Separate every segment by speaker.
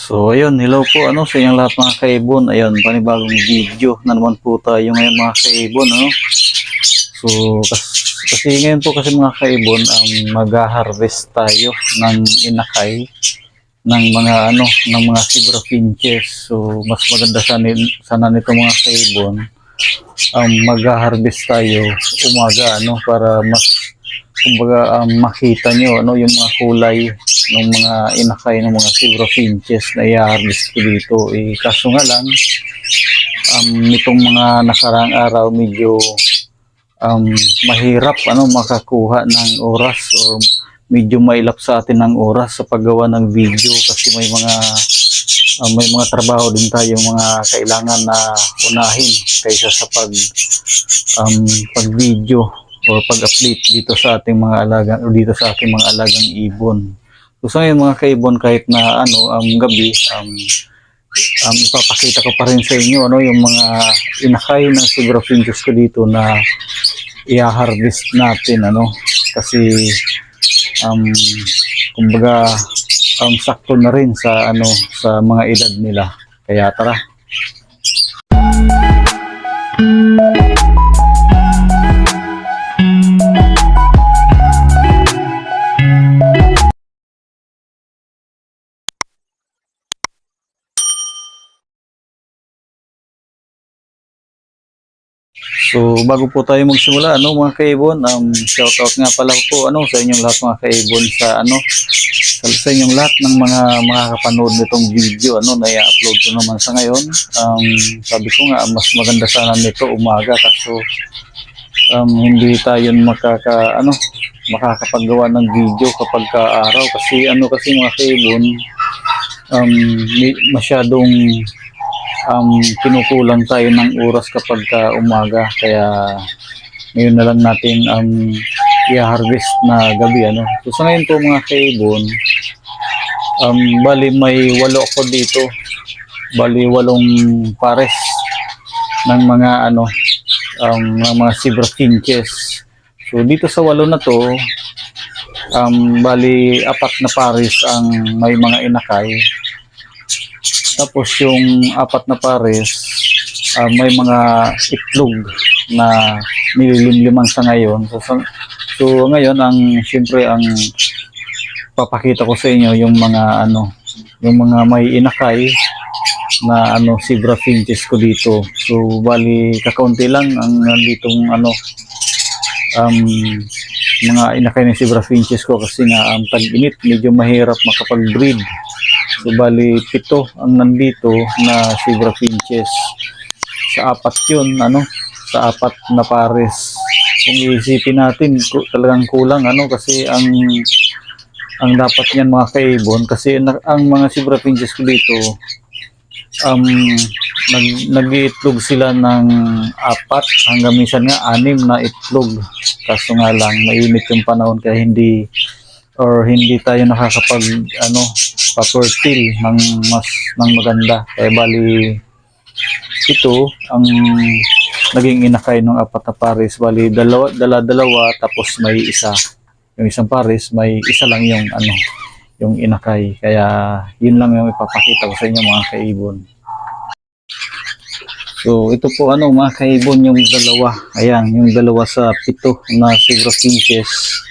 Speaker 1: So ayun, hello po ano sa inyong lahat mga kaibon. Ayun, panibagong video na naman po tayo ngayon mga kaibon. Ano? So kas- kasi ngayon po kasi mga kaibon ang mag-harvest tayo ng inakay ng mga ano ng mga zebra finches. So mas maganda sana, sana nito mga kaibon ang mag-harvest tayo umaga ano para mas kumbaga um, makita nyo ano yung mga kulay ng mga inakay ng mga zebra finches na i-harvest ko dito eh kaso nga lang um, nitong mga nakaraang araw medyo um, mahirap ano makakuha ng oras or medyo mailap sa atin ng oras sa paggawa ng video kasi may mga um, may mga trabaho din tayo mga kailangan na unahin kaysa sa pag um, pag video or pag-update dito sa ating mga alaga o dito sa ating mga alagang ibon. So sa ngayon mga kaibon kahit na ano um, gabi um, um, ipapakita ko pa rin sa inyo ano yung mga inakay ng zebra finches ko dito na i-harvest natin ano. Kasi um, kumbaga um, sakto na rin sa ano sa mga edad nila. Kaya tara So bago po tayo magsimula ano mga kaibon um, shout out nga pala po ano sa inyong lahat mga kaibon sa ano sa, sa inyong lahat ng mga makakapanood nitong video ano na i-upload ko naman sa ngayon. Um, sabi ko nga mas maganda sana nito umaga kaso um, hindi tayo makaka ano makakapagawa ng video kapag ka araw. Kasi ano kasi mga kaibon um, masyadong um, kinukulang tayo ng oras kapag ka umaga. Kaya ngayon na lang natin um, i-harvest na gabi ano. So sa ngayon po mga kaibon um, bali may walo ako dito. Bali walong pares ng mga ano um, ng mga zebra finches. So dito sa walo na to um, bali apat na pares ang may mga inakay tapos yung apat na pares, ah, may mga itlog na nililimliman sa ngayon. So, sa- so ngayon ang siyempre ang papakita ko sa inyo yung mga ano, yung mga may inakay na ano zebra finches ko dito. So bali kakaunti lang ang nanditong ano um, mga inakay ng zebra finches ko kasi nga ang tag-init medyo mahirap makapag-breed. So bali pito ang nandito na zebra finches. Sa apat yun, ano, sa apat na pares. Kung iisipin natin, talagang kulang ano kasi ang ang dapat niyan mga kaibon kasi ang mga zebra finches ko dito um nag nag-iitlog sila ng apat hanggang minsan nga anim na itlog kaso nga lang mainit yung panahon kaya hindi or hindi tayo nakakapag ano papertil ng mas ng maganda. Kaya bali ito ang naging inakay ng apat na pares. Bali dalawa dala dalawa tapos may isa. Yung isang pares may isa lang yung ano yung inakay. Kaya yun lang yung ipapakita ko sa inyo mga kaibon. So, ito po ano mga kaibon yung dalawa. Ayan, yung dalawa sa pito na zebra finches.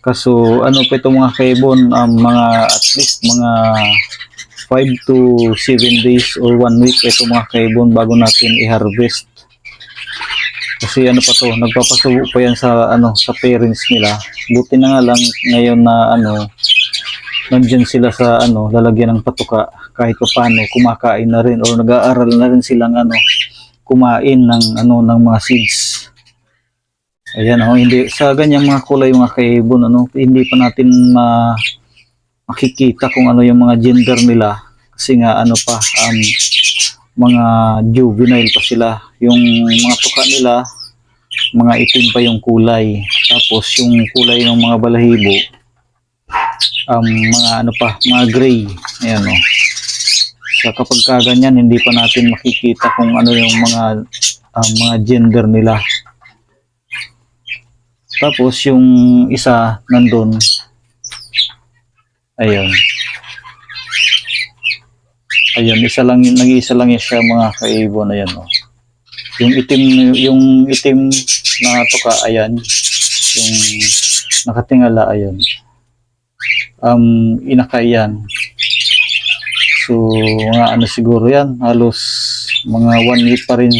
Speaker 1: Kaso ano pa ito mga kaibon, um, mga at least mga 5 to 7 days or 1 week ito mga kaibon bago natin i-harvest. Kasi ano pa to, nagpapasubo pa yan sa ano sa parents nila. Buti na nga lang ngayon na ano nandyan sila sa ano lalagyan ng patuka kahit pa paano kumakain na rin or nag-aaral na rin silang ano kumain ng ano ng mga seeds. Ayan oh, hindi sa ganyang mga kulay mga kaibon ano, hindi pa natin ma makikita kung ano yung mga gender nila kasi nga ano pa um, mga juvenile pa sila. Yung mga tuka nila mga itim pa yung kulay. Tapos yung kulay ng mga balahibo um, mga ano pa, mga gray. Ayan o. So kapag ka ganyan, hindi pa natin makikita kung ano yung mga um, mga gender nila. Tapos yung isa nandun, ayun. Ayun, isa lang, nag-iisa lang siya mga kaibon. Ayan, oh. Yung itim, yung itim na tuka, ayan. Yung nakatingala, ayan. Um, inakay yan. So, mga ano siguro yan, halos mga one week pa rin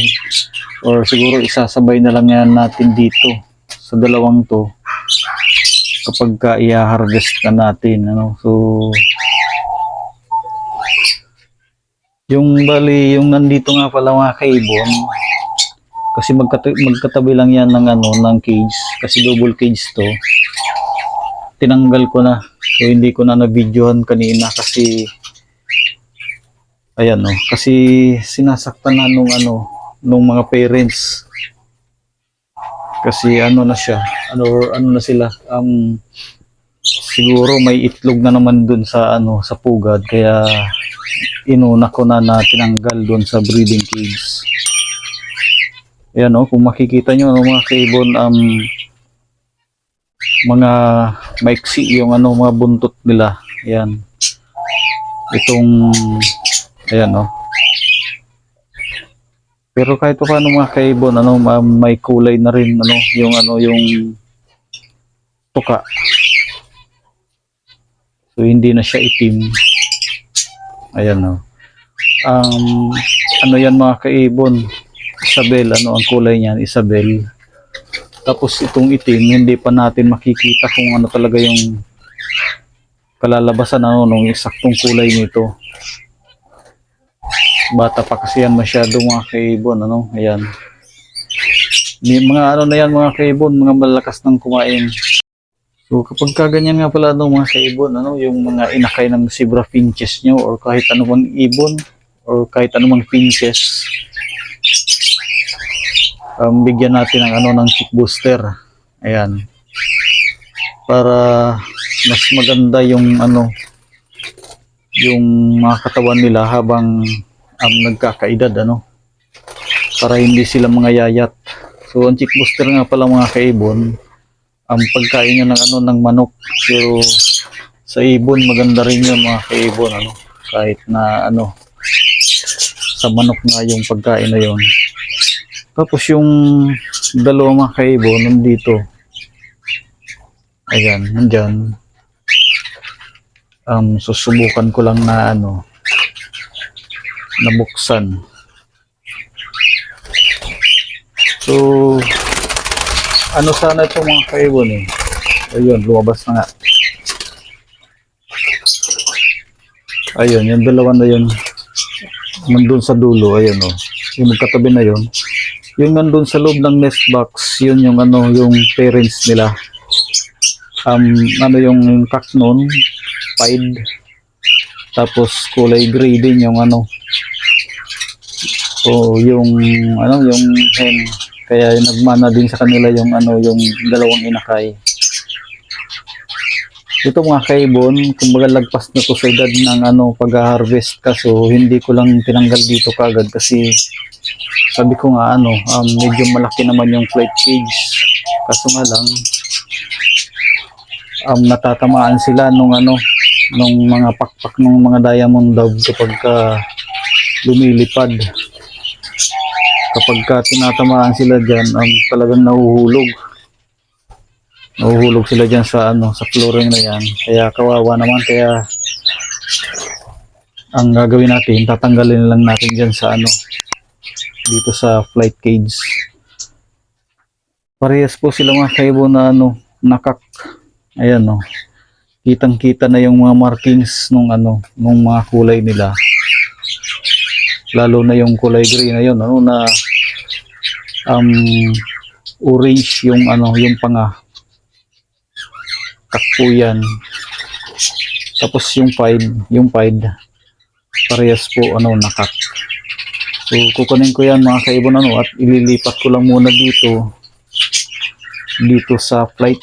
Speaker 1: or siguro isasabay na lang yan natin dito sa dalawang to kapag ka i-harvest na natin ano so yung bali yung nandito nga pala mga kaibon kasi magkata- magkatabi lang yan ng ano ng cage kasi double cage to. Tinanggal ko na. So hindi ko na na-videohan kanina kasi ayan no kasi sinasaktan na nung ano nung mga parents kasi ano na siya ano ano na sila um siguro may itlog na naman dun sa ano sa pugad. Kaya inuna ko na na tinanggal dun sa breeding cage ayan no kung makikita nyo ano, mga kaibon um mga maiksi yung ano mga buntot nila. Ayan. Itong ayan no pero kahit pa paano mga kaibon ano ma- may kulay na rin ano yung ano yung tuka. So hindi na siya itim. Ayan no um, ano yan mga kaibon? Isabel ano ang kulay niyan Isabel. Tapos itong itim hindi pa natin makikita kung ano talaga yung kalalabasan ano nung eksaktong kulay nito bata pa kasi yan masyado mga kaibon ano? Ayan. May mga ano na yan mga kaibon mga malakas ng kumain. So kapag kaganyan nga pala ano mga kaibon ano yung mga inakay ng zebra finches nyo or kahit anumang ibon or kahit anumang finches um, bigyan natin ng ano ng chick booster. Ayan. Para mas maganda yung ano yung mga katawan nila habang um, nagkakaedad ano? Para hindi sila mga yayat so ang chick booster nga pala mga kaibon ang pagkain nyo ng ano ng manok. Pero sa ibon maganda rin yun mga kaibon ano? Kahit na ano sa manok nga yung pagkain na yun. Tapos yung dalawa mga kaibon nandito. Ayan nandyan. Um, susubukan ko lang na ano nabuksan. So, ano sana ito mga kaibon eh. Ayun, lumabas na nga. Ayun, yung dalawa na yun. Nandun sa dulo, ayun oh. Yung magkatabi na yun. Yung nandun sa loob ng nest box, yun yung ano, yung parents nila. Um, ano yung cock nun, pied. Tapos kulay gray din yung ano, So, yung ano, yung hen kaya nagmana din sa kanila yung ano, yung dalawang inakay. Ito mga kaibon, kumbaga lagpas na to sa edad ng ano, pag-harvest kaso hindi ko lang tinanggal dito kagad kasi sabi ko nga ano, um, medyo malaki naman yung flight cage. Kaso nga lang, um, natatamaan sila nung ano, nung mga pakpak ng mga diamond dove kapag ka lumilipad kapag ka tinatamaan sila dyan, um, talagang nahuhulog. Nahuhulog sila dyan sa ano, sa flooring na yan. Kaya kawawa naman, kaya ang gagawin natin, tatanggalin lang natin dyan sa ano, dito sa flight cage. Parehas po sila mga kaibo na ano, nakak. Ayan no. Kitang-kita na yung mga markings nung ano, nung mga kulay nila lalo na yung kulay green na yun ano na um orange yung ano yung panga. Kakpo yan. Tapos yung pied yung pied parehas po ano nakak. So kukunin ko yan mga kaibon ano at ililipat ko lang muna dito. Dito sa flight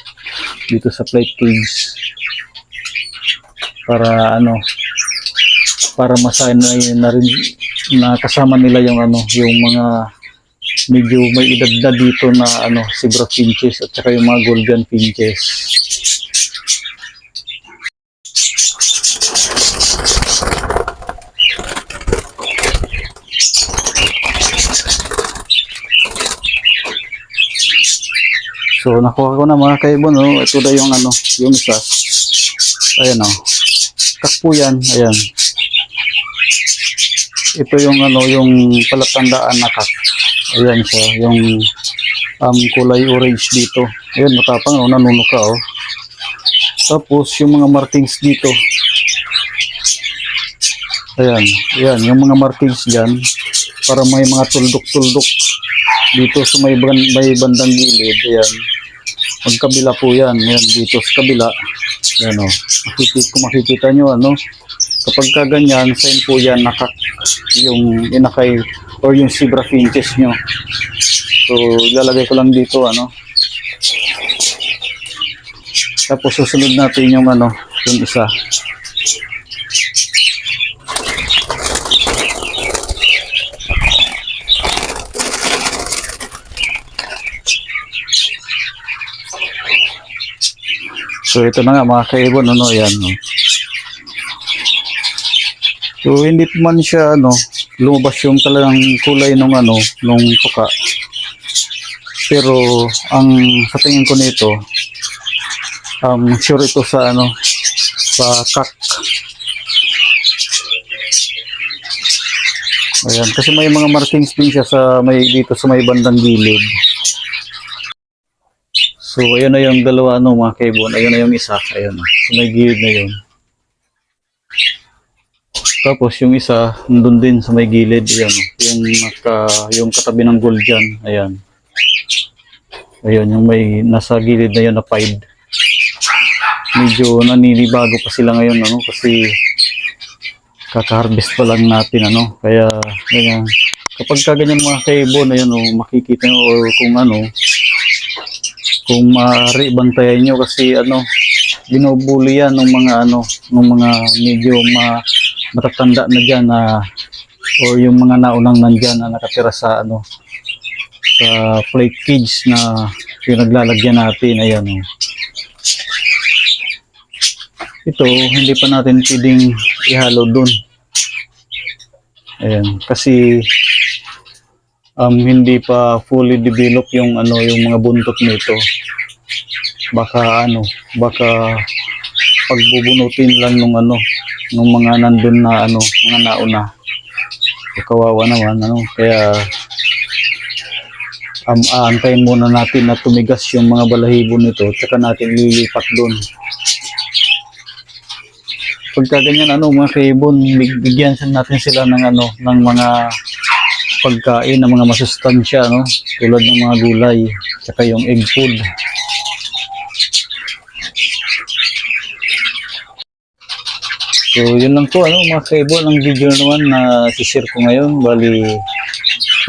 Speaker 1: dito sa flight cage para ano para masanay na rin na kasama nila yung ano, yung mga medyo may edad na dito na ano, si zebra finches at saka yung mga golden finches. So nakuha ko na mga kaibon, no? Ito na yung ano, yung isa. Ayan o. Oh. Kakpo yan, ayan. Ito yung ano, yung palatandaan na kak. Ayan siya, yung um, kulay orange dito. Ayan, matapang, oh, nanunuka, oh. Tapos, yung mga markings dito. Ayan, ayan, yung mga markings dyan, para may mga tuldok-tuldok dito sa may, ban- may bandang gilid, ayan. Magkabila po yan, ayan, dito sa kabila. Ayan, oh. Makikita, kung makikita nyo, ano, kapag ka ganyan, sign po yan, nakak, yung inakay, or yung zebra finches nyo. So, ilalagay ko lang dito, ano. Tapos susunod natin yung ano, yung isa. So ito na nga mga kaibon, ano yan. No? So hindi man siya ano, lumabas yung talagang kulay ng ano, nung tuka. Pero ang sa tingin ko nito, um, sure ito sa ano, sa kak. Ayan, kasi may mga markings din siya sa may dito sa may bandang gilid. So, ayun na yung dalawa, ano, mga kaibon. Ayun na yung isa. Ayun na. So, may gilid na yun. Tapos, yung isa, nandun din sa may gilid. Ayan, yung, naka, yung katabi ng gold dyan. Ayan. Ayun, yung may nasa gilid na yun na pied. Medyo naninibago pa sila ngayon, ano, kasi kaka-harvest pa lang natin, ano. Kaya, ganyan. Kapag ka ganyan mga kaibon, ayun, oh, makikita nyo, or kung ano, kung maaari bantayan nyo kasi ano binubuli yan ng mga ano ng mga medyo ma, matatanda na dyan na or yung mga naunang nandyan na nakatira sa ano sa plate cage na pinaglalagyan natin. Ayan oh. ito hindi pa natin pwedeng ihalo dun. Ayan kasi um, hindi pa fully develop yung ano yung mga buntot nito. Baka ano baka pagbubunutin lang nung ano nung mga nandun na ano mga nauna so, kawawa naman ano kaya um, aantayin muna natin na tumigas yung mga balahibo nito tsaka natin lilipat doon pagka ganyan ano mga kaibon big- bigyan natin sila ng ano ng mga pagkain ng mga masustansya, no? Tulad ng mga gulay, tsaka yung egg food. So, yun lang po, ano, mga kaibon, ang video naman na share ko ngayon. Bali,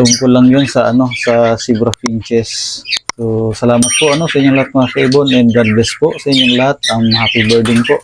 Speaker 1: tungkol lang yun sa, ano, sa zebra finches. So, salamat po, ano, sa inyong lahat mga kaibon and God bless po sa inyong lahat. Um, happy birthday po.